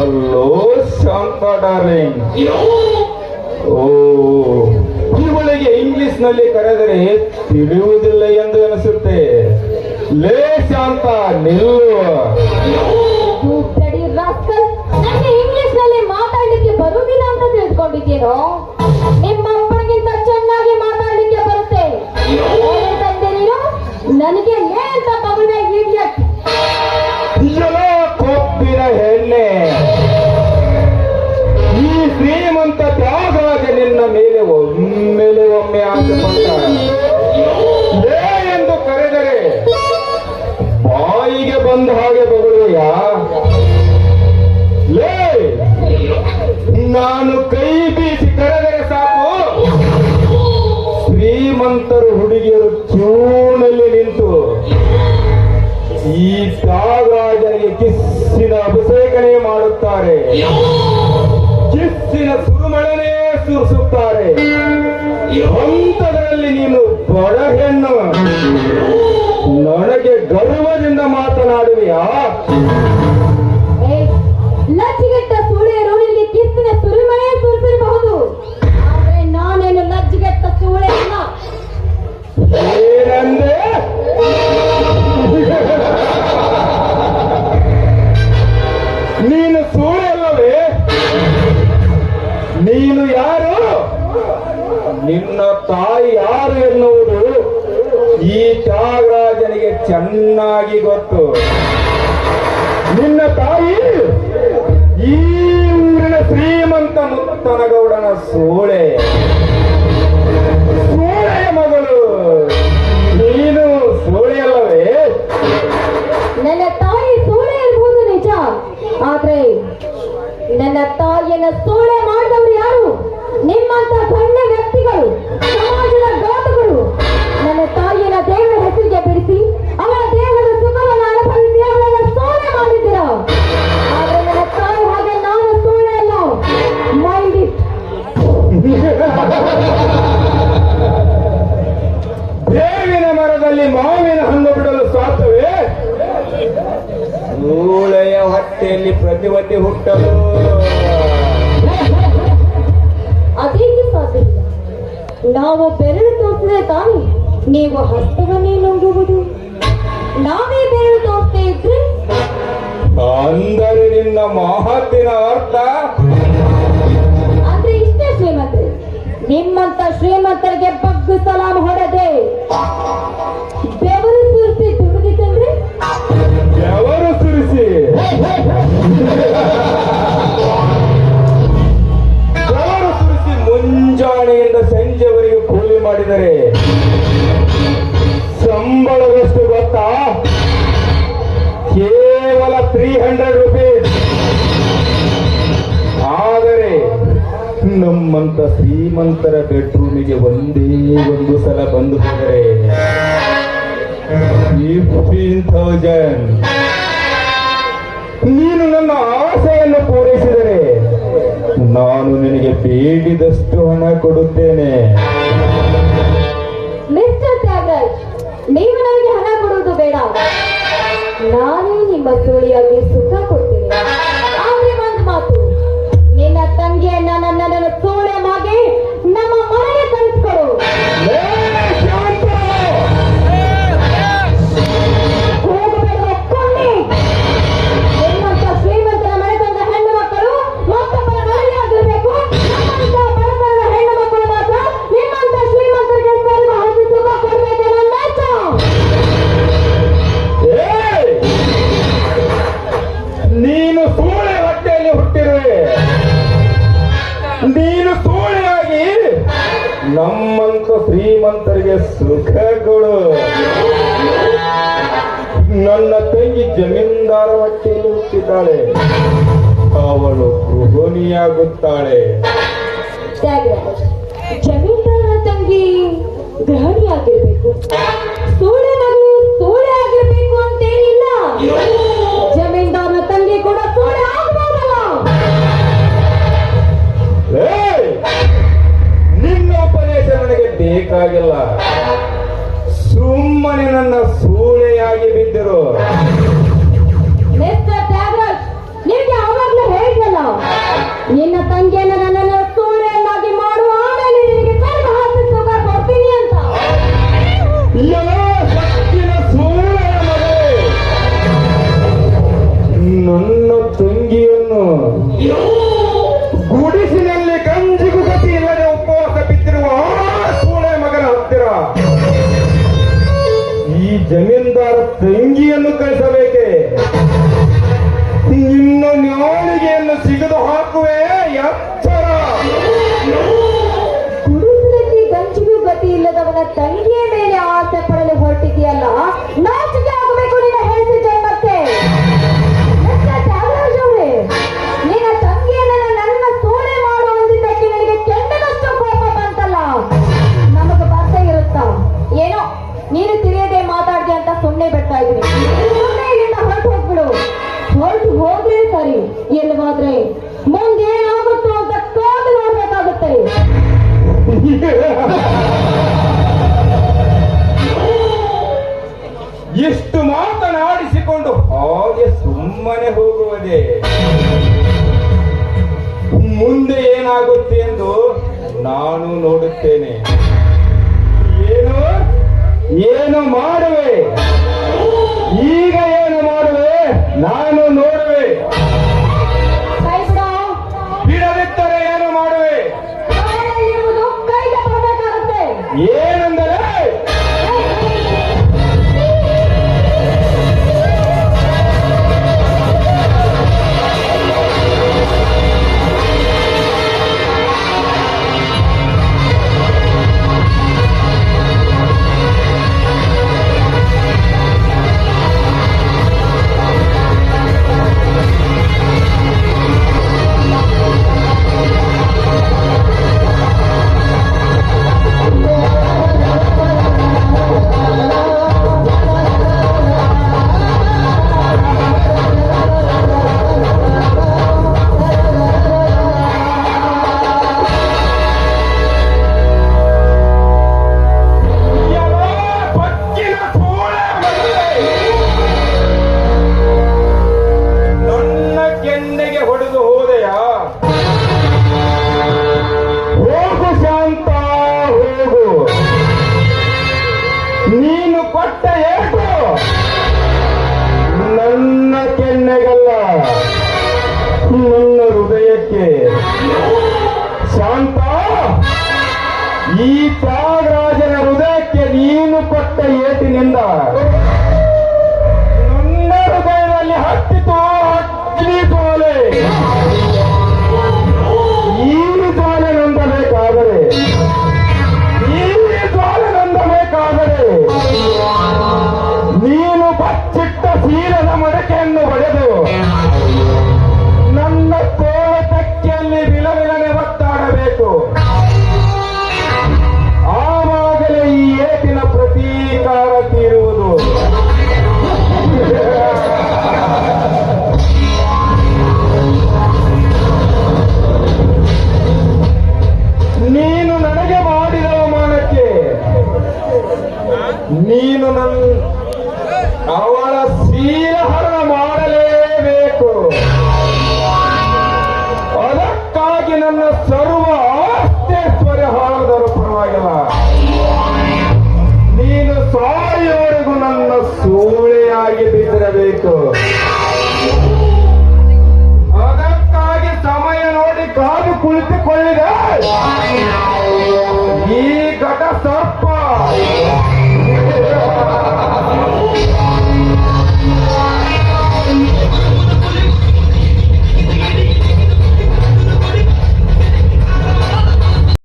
Hello ಶಾಂತ darling ಓ ಇವಳಿಗೆ ಇಂಗ್ಲಿಷ್ನಲ್ಲಿ ಕರೆದರೆ ತಿಳಿಯುವುದಿಲ್ಲ ಎಂದು ಅನಿಸುತ್ತೆ ಲೇ ಶಾಂತ ನಿಲ್ಲು. ಇಂಗ್ಲಿಷ್ನಲ್ಲಿ ಮಾತಾಡ್ಲಿಕ್ಕೆ ಬರುವುದಿಲ್ಲ ಅಂತ ತಿಳ್ಕೊಂಡಿದ್ದೀನೋ? ನಾನು ಕೈ ಬೀಸಿ ಕರೆದರೆ ಸಾಕು. ಶ್ರೀಮಂತರು ಹುಡುಗಿಯರು ಕ್ಯೂನಲ್ಲಿ ನಿಂತು ಈ ತ್ಯಾಗರಾಜನಿಗೆ ಕಿಸ್ಸಿನ ಅಭಿಷೇಕನೆ ಮಾಡುತ್ತಾರೆ. ಕಿಸ್ಸಿನ ಸುರುಮಳನೆ ಸುರಿಸುತ್ತಾರೆ. ಹಂತದಲ್ಲಿ ನೀನು ಬಡ ಹೆಣ್ಣು ನನಗೆ ಗರ್ವದಿಂದ ಮಾತನಾಡುವಿಯಾ? ನಿನ್ನ ತಾಯಿ ಯಾರು ಎನ್ನುವುದು ಈ ತ್ಯಾಗರಾಜನಿಗೆ ಚೆನ್ನಾಗಿ ಗೊತ್ತು. ನಿನ್ನ ತಾಯಿ ಈ ಊರಿನ ಶ್ರೀಮಂತ ಮುತ್ತನಗೌಡನ ಸೋಳೆ. ಸೋಳೆಯ ಮಗಳು. ನೀನು ಸೋಳೆಯಲ್ಲವೇ ನನ್ನ ತಾಯಿ ಸೋಳೆ ಇರ್ಬೋದು ನಿಜ. ಆದ್ರೆ ನನ್ನ ತಾಯಿಯನ್ನ ಸೂಳೆ ಬೇವಿನ ಮರದಲ್ಲಿ ಮಾವಿನ ಹಣ್ಣು ಬಿಡಲು ಸಾಧ್ಯವೇ? ಮೂಳೆಯ ಹೊಟ್ಟೆಯಲ್ಲಿ ಪ್ರತಿವತಿ ಹುಟ್ಟಲು. ನಾವು ಬೆರಳು ತೋರಿಸಿದ್ರೆ ತಾನೆ ನೀವು ಹಸ್ತವನ್ನೇ ನುಂಗುವುದು ನಾವೇ ಬೆರಳು ತೋರ್ತಾ ಇದ್ರೆ? ಅಂದರೆ ನಿನ್ನ ಮಹತ್ತಿನ ಅರ್ಥ? ನಿಮ್ಮಂತ ಶ್ರೀಮಂತರಿಗೆ ಬಗ್ಗು ಸಲಾಮ್ ಹೊಡೆದೆ. ಬೆವರು ಸುರಿಸಿ ದುಡಿದಿತ್ತಂದ್ರೆ ಬೆವರು ಸುರಿಸಿ. ಬೆವರು ಸುರಿಸಿ ಮುಂಜಾನೆಯಿಂದ ಸಂಜೆವರೆಗೆ ಕೂಲಿ ಮಾಡಿದರೆ ಸಂಬಳವೆಷ್ಟು ಗೊತ್ತಾ? ಕೇವಲ ತ್ರೀ ಹಂಡ್ರೆಡ್ ರುಪೀಸ್ ನಮ್ಮಂತ ಶ್ರೀಮಂತರ ಬೆಡ್ರೂಮಿಗೆ ಒಂದೇ ಒಂದು ಸಲ ಬಂದು ಹೋದರೆ ಫಿಫ್ಟೀನ್ ಥೌಸಂಡ್ ನೀನು ನನ್ನ ಆಸೆಯನ್ನು ಪೂರೈಸಿದರೆ ನಾನು ನಿನಗೆ ಬೇಡಿದಷ್ಟು ಹಣ ಕೊಡುತ್ತೇನೆ. ನೀವು ನನಗೆ ಹಣ ಕೊಡುವುದು ಬೇಡ. ನಾನೇ ನಿಮ್ಮ ಸುಳಿಯಲ್ಲಿ ಸುಖ ಕೊಡ್ತೀನಿ. ನಮ್ಮಂತ ಶ್ರೀಮಂತರಿಗೆ ಸುಖಗಳು. ನನ್ನ ತಂಗಿ ಜಮೀನ್ದಾರ ಹೊಟ್ಟೆಯಲ್ಲಿ ಹುಟ್ಟಿದ್ದಾಳೆ. ಅವಳು ಗೃಹಿಣಿಯಾಗುತ್ತಾಳೆ. ಜಮೀನ್ದಾರ ತಂಗಿ ಗೃಹಿಣಿ ನನ್ನ ತಂಗಿಯನ್ನು ಗುಡಿಸಿನಲ್ಲಿ ಗಂಜಿಗೂ ಗತಿ ಇಲ್ಲದೆ ಉಪವಾಸ ಬಿದ್ದಿರುವ ಸೂಳೆ ಮಗನ ಹತ್ತಿರ. ಈ ಜಮೀನ್ದಾರ ತಂಗಿಯನ್ನು ಕಳಿಸಬೇಕೆ? ನಿನ್ನ ನಾಳಿಗೆಯನ್ನು ಸಿಗದು ಹಾಕುವೆ ಎಚ್ಚರ. ಗುಡಿಸಿನಲ್ಲಿ ಗಂಜಿಗೂ ಗತಿ ಇಲ್ಲದವನ ತಂಗಿಯ ಮೇಲೆ ಆಸೆ ಪಡಲು ಹೊರಟಿದೆಯಲ್ಲ ನಾಚಿಕೆ ಏನಾಗುತ್ತೆ ಎಂದು ನಾನು ನೋಡುತ್ತೇನೆ. ಏನು? ಏನು ಮಾಡುವೆ? ಈಗ ಏನು ಮಾಡುವೆ? ನಾನು ನೋಡುವೆ. ಬಿಡದಿದ್ದರೆ ಏನು ಮಾಡುವೆ? ಕಾಲಲ್ಲಿರುವುದು ಈ ತ್ಯಾಗರಾಜನ ಹೃದಯಕ್ಕೆ ನೀನು ಕೊಟ್ಟ ಏಟಿನಿಂದ ನನ್ನ ಹೃದಯದಲ್ಲಿ ಹತ್ತಿತು. ಅಗ್ನಿ ಜ್ವಾಲೆ. ಈ ಜ್ವಾಲೆ ನೊಂದಬೇಕಾದರೆ. ಈ ಜ್ವಾಲೆ ನೊಂದಬೇಕಾದರೆ. ನೀನು ಬಚ್ಚಿಟ್ಟ ಸೀರದ ಮಡಕೆಯನ್ನು ಬಡೆದು ಕಾದು ಕುಳಿತುಕೊಳ್ಳಿದೆ ಈ ಘಟ ಸರ್ಪ